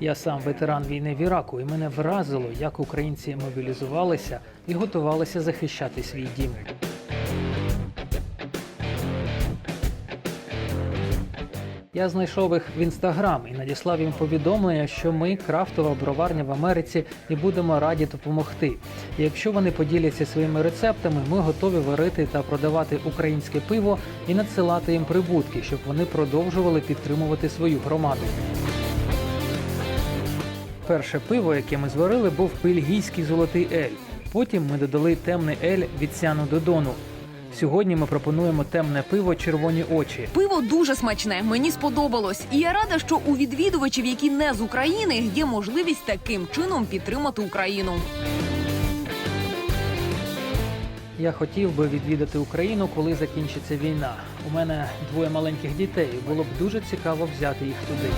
Я сам ветеран війни в Іраку, і мене вразило, як українці мобілізувалися і готувалися захищати свій дім. Я знайшов їх в інстаграм і надіслав їм повідомлення, що ми крафтова броварня в Америці і будемо раді допомогти. І якщо вони поділяться своїми рецептами, ми готові варити та продавати українське пиво і надсилати їм прибутки, щоб вони продовжували підтримувати свою громаду. Перше пиво, яке ми зварили, був бельгійський золотий ель. Потім ми додали темний ель від Сяну Додону. Сьогодні ми пропонуємо темне пиво червоні очі. Пиво дуже смачне, мені сподобалось. І я рада, що у відвідувачів, які не з України, є можливість таким чином підтримати Україну. Я хотів би відвідати Україну, коли закінчиться війна. У мене двоє маленьких дітей. Було б дуже цікаво взяти їх туди.